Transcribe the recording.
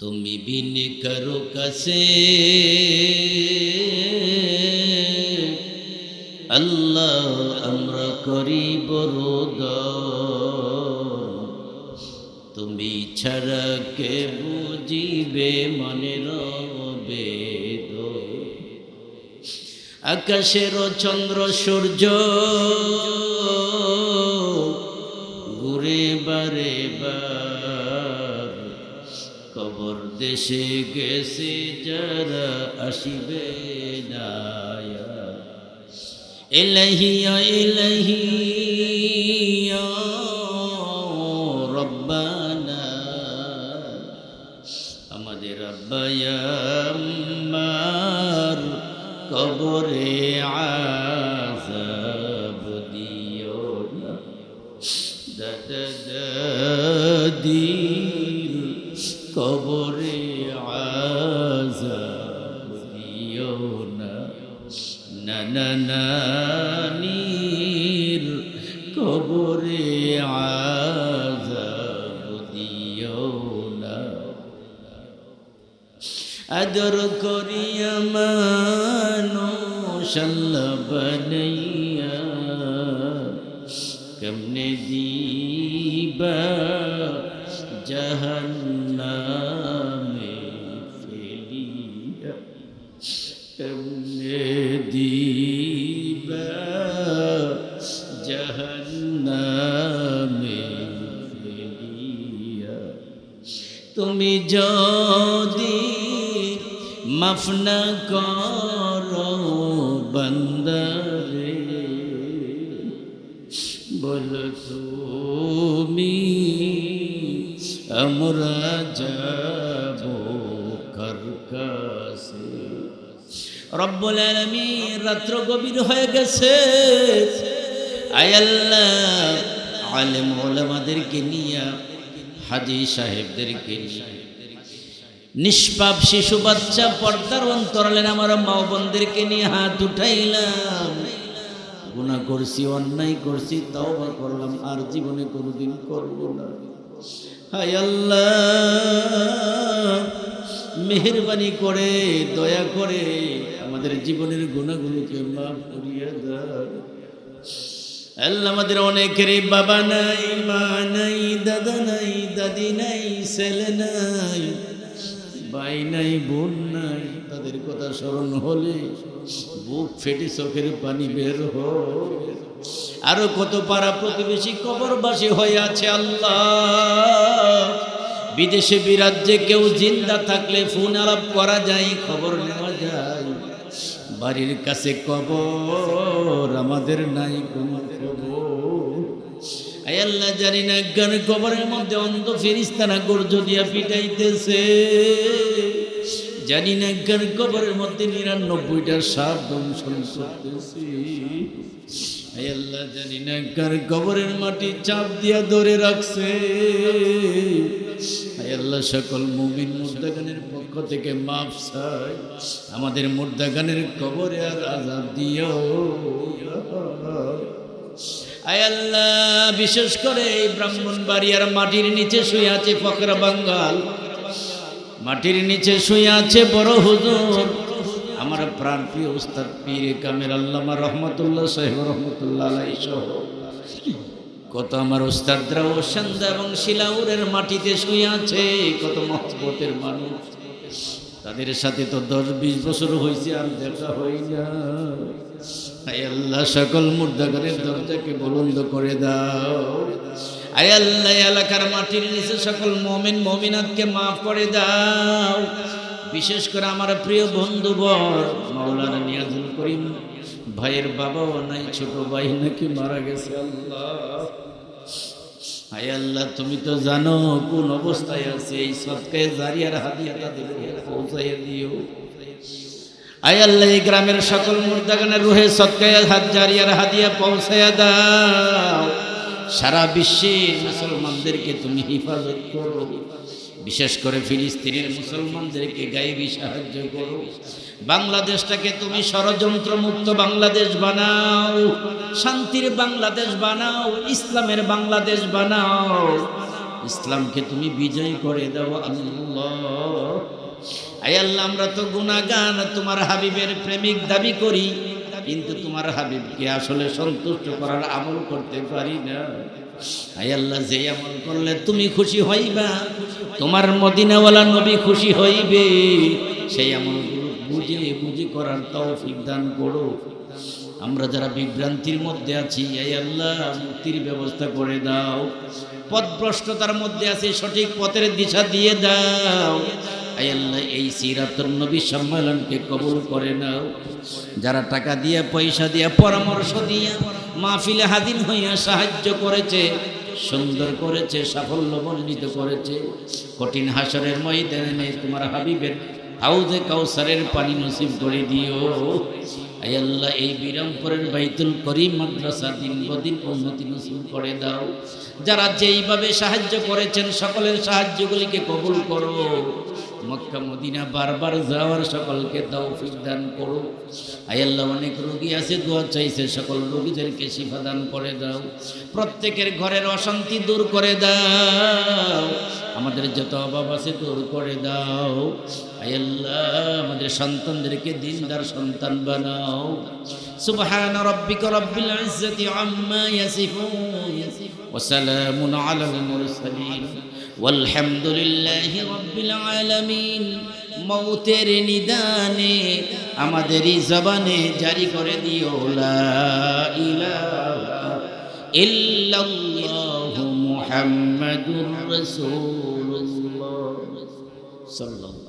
তুমি বিন করো কাছে। আল্লাহ আমরা করি বড় তুমি ছাড়া কে বুঝিবে মনের বেদ আকাশের চন্দ্র সূর্য ঘুরে বারে বার কবর দেশে গেছে যারা আসিবে না এলহিয়া রব্বানা। আমাদের আব্বায়াম্মার কবরে আজাব দিও না। দাদা না কবরে আদর করিয়া মানুষ আল্লাহ বানাইয়া কেমনে দিবা জাহান্নামে? তুমি যদি মাফ না করো বন্দরে, বল তুমি আমরা যাব কার কাছে? রব্বুল আলামিন রাত্র গভীর হয়ে গেছে। আয় আল্লাহ, আলেম ওলামাদেরকে নিয়ে হাজি সাহেবদেরকে নিষ্পাপ শিশু বাচ্চা পর্দার অন্তরালেন আমার মা বোনদেরকে নিয়ে হাত উঠাইলাম। গুণা করছি, অন্যায় করছি তাও বা করলাম, আর জীবনে কোনোদিন করব না। হায় আল্লাহ, মেহরবানি করে, দয়া করে আমাদের জীবনের গুণাগুলোকে মাফ করিয়া দাও। আল্লাহ আমাদের অনেকেরই বাবা নাই, মা নাই, দাদা নাই, দাদি নাই, ছেলে নাই, ভাই নাই, বোন নাই। তাদের কথা স্মরণ হলে বুক ফেটে চোখের পানি বের হয়। আরও কত পাড়া প্রতিবেশী কবরবাসী হয়ে আছে আল্লাহ। বিদেশে বিরাজ্যে কেউ জিন্দা থাকলে ফোন আলাপ করা যায়, খবর নেওয়া যায়। বাড়ির কাছে কবর আমাদের নাই কোনো আয় আল্লাহ, জানি না গান কবরের মধ্যে অন্ধ ফেরিস্তানা গর্জ দিয়া পিটাইতেছে। জানি না গান কবরের মধ্যে নিরানব্বইটা সাপ দংশন করতেছে। আল্লাহ জানি না কার কবরের মাটি চাপ দিয়া ধরে রাখছে। আল্লাহ, সকল মুমিন মুর্দাগানের পক্ষ থেকে মাফ চাই। আমাদের মুর্দাগানের কবরে আর আজাব দিও। আল্লাহ, বিশেষ করে এই ব্রাহ্মণ বাড়িয়ার মাটির নিচে শুয়ে আছে ফকরা বাঙ্গাল। মাটির নিচে শুয়ে আছে বড় হুজুর। আমার প্রাণ প্রিয় উস্তাদ, পীর কামের আল্লামা রহমতুল্লাহ সাহেব রহমতুল্লাহ কত আমার উস্তাদরা সন্ধ্যা এবং শিলাউরের মাটিতে শুয়ে আছে, কত মহব্বতের মানুষ। তাদের সাথে তো দশ বিশ বছর হয়েছে, আর দেখা হয় না। আল্লাহ, সকল মুর্দাগারের দরজাকে বলন্দ করে দাও। আয় আল্লাহ, এলাকার মাটির নিচে সকল মমিন, মমিনাতকে মাফ করে দাও। বিশেষ করে আমার প্রিয় বন্ধু মাওলানা নিয়াজুল করিম ভাইয়ের বাবাও নাই, ছোট ভাই নাকি মারা গেছে, আল্লাহ। হায় আল্লাহ, তুমি তো জানো কোন অবস্থায় আছে, এই সৎকায় জারিয়ার হাদিয়া তাদের পৌঁছাইয়া দিও। আয় আল্লাহ, এই গ্রামের সকল মুর্দাগানের রুহে সৎকায় হাত জারিয়ার হাদিয়া পৌঁছাইয়া দাও। সারা বিশ্বের মুসলমানদেরকে তুমি হিফাজত করো। বিশেষ করে ফিলিস্তিনের মুসলমানদেরকে গায়েবী সাহায্য করো। বাংলাদেশটাকে তুমি ষড়যন্ত্র মুক্ত বাংলাদেশ বানাও, শান্তির বাংলাদেশ বানাও, ইসলামের বাংলাদেশ বানাও। ইসলামকে তুমি বিজয় করে দাও, আল্লাহ। আল্লাহ, আমরা তো গুণাগান, তোমার হাবিবের প্রেমিক দাবি করি, কিন্তু তোমার হাবিবকে আসলে সন্তুষ্ট করার আমল করতে পারি না। আয় আল্লাহ, যে আমল করলে তুমি খুশি হইবা, তোমার মদিনাওয়ালা নবী খুশি হইবে। সেই আমলগুলো বুঝে বুঝে করার তৌফিক দান করো। আমরা যারা বিভ্রান্তির মধ্যে আছি এই আল্লাহ, মুক্তির ব্যবস্থা করে দাও। পথভ্রষ্টতার মধ্যে আছে, সঠিক পথের দিশা দিয়ে দাও। এই সিরাতুল নবী সম্মেলনকে কবুল করে নাও। যারা টাকা দিয়ে, পয়সা দিয়ে, পরামর্শ দিয়ে মাহফিলে হাদিন হইয়া সাহায্য করেছে, সুন্দর করেছে, সাফল্য মণ্ডিত করেছে, কঠিন হাসরের ময়দানে তোমার হাবিবের হাউজে কাউসারের পানি নসিব করে দিও। আল্লাহ, এই বিরামপুরের বাইতুল করিম মাদ্রাসা দিন বদিন উন্নতি নসিব করে দাও। যারা যেইভাবে সাহায্য করেছেন, সকলের সাহায্যগুলিকে কবুল করো। মক্কা মদিনা বারবার যাওয়ার সকলকে তৌফিক দান করো আই আল্লাহ, অনেক রোগী আছে, দোয়া চাইছে, সকল রোগীদেরকে শিফা দান করে দাও। প্রত্যেকের ঘরের অশান্তি দূর করে দাও। আমাদের যত অভাব আছে দূর করে দাও। আই আল্লাহ, আমাদের সন্তানদেরকে দিনদার সন্তান বানাও। সুবহান রাব্বিকা রাব্বিল ইজ্জাতি আম্মা ইয়াসিফুন। ওয়া সালামুন আলাল মুরসালিন। আলহামদুলিল্লাহ রব্বিল আলামিন। মৌতের নিদানে আমাদেরই জবানে জারি করে দিও, লা ইলাহা ইল্লাল্লাহু মুহাম্মাদুর রাসূলুল্লাহ। সাল্লাল্লাহু